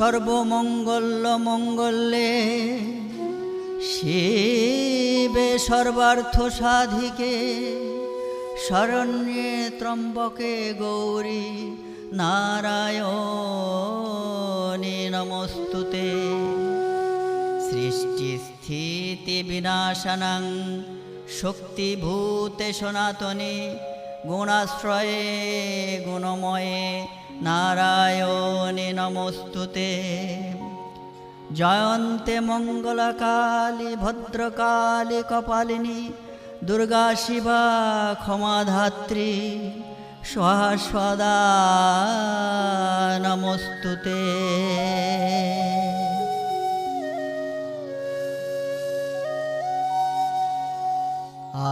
সর্বমঙ্গল মঙ্গলে শিবে সর্বার্থ সাধিকে শরণ্যে ত্রম্বকে গৌরী নারায়ণী নমস্তুতে। সৃষ্টিস্থিতি বিনাশানাং শক্তিভূতে সনাতনে গুণাশ্রয়ে গুণময়ে নারায়ণে নমস্তুতে। জয়ন্তে মঙ্গলকালী ভদ্রকালী কপালিনী দুর্গা শিবা ক্ষমাধাত্রী স্বাহা নমস্তুতে।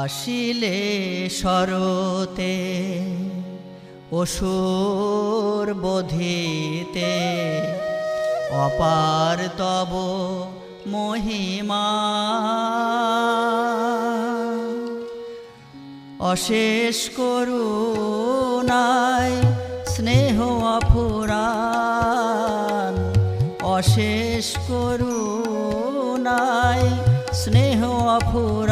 আসিলে শরতে অসুর বোধিতে অপার তব মহিমা। অশেষ করুণায় স্নেহ অফুরান, অশেষ করুণায় স্নেহ অফুরান।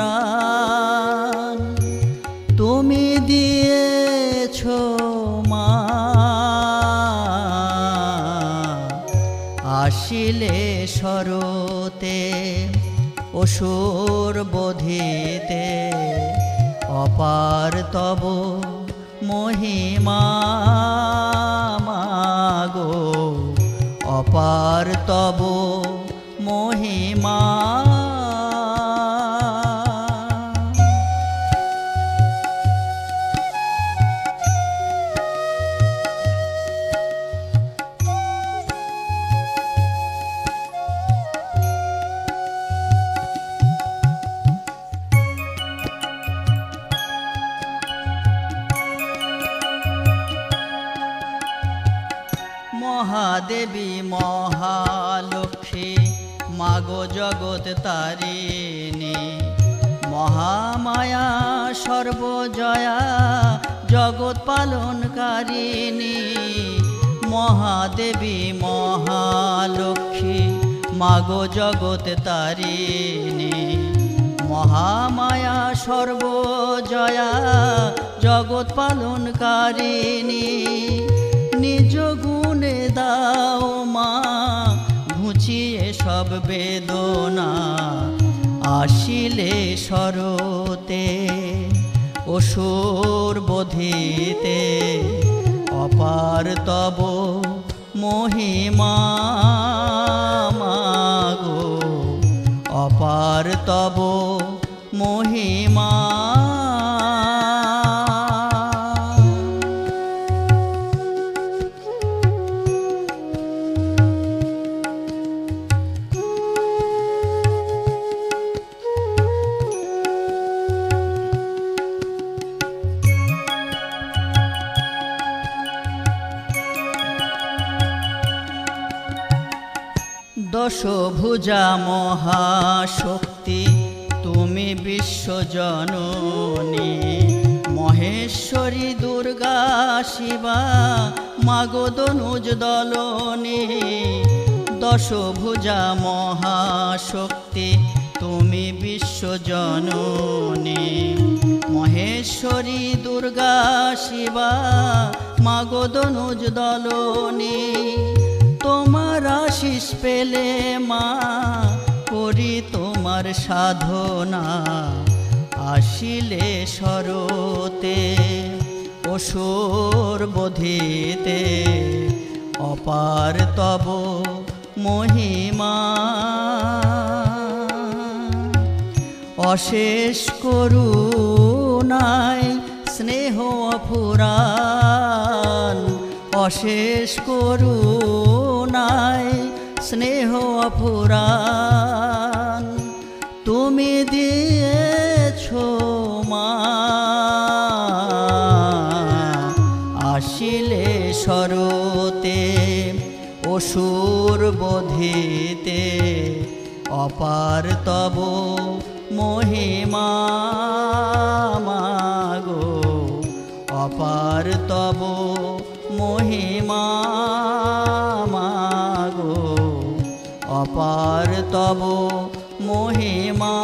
তুমি দিয়েছ আসিলে সরতে অসুর বোধিতে অপার তব মহিমা মহাদেবী মহালক্ষ্মী, মাগো জগৎ তারিণী। মহামায়া সর্বজয়া, জগৎ পালনকারিণী। মহাদেবী মহালক্ষ্মী, মাগো জগৎ তারিণী। মহামায়া সর্বজয়া, জগৎ পালনকারিণী। ঘুচিয়ে সব বেদনা আসিলে শরতে অসুর বোধিতে অপার তব মহিমা মাগো অপার তব মহিমা দশভুজা মহাশক্তি, তুমি বিশ্বজননী মহেশ্বরী দুর্গা শিবা মাগদনুজ দলনী। দশভুজা মহাশক্তি, তুমি বিশ্বজননী মহেশ্বরী দুর্গা শিবা মাগদনুজ দলনী। আশিস পেলে মা, করি তোমার সাধনা। আসিলে শরতে, অসুর বোধিতে, অপার তব মহিমা। অশেষ করুণায় স্নেহ অফুরান অশেষ করুণায় স্নেহ অফুরান তুমি দিয়েছ মা। আসিলে শরতে, অসুর বোধিতে, অপার তব মহিমা মাগো। অপার তব মহিমা তোমার তব মহিমা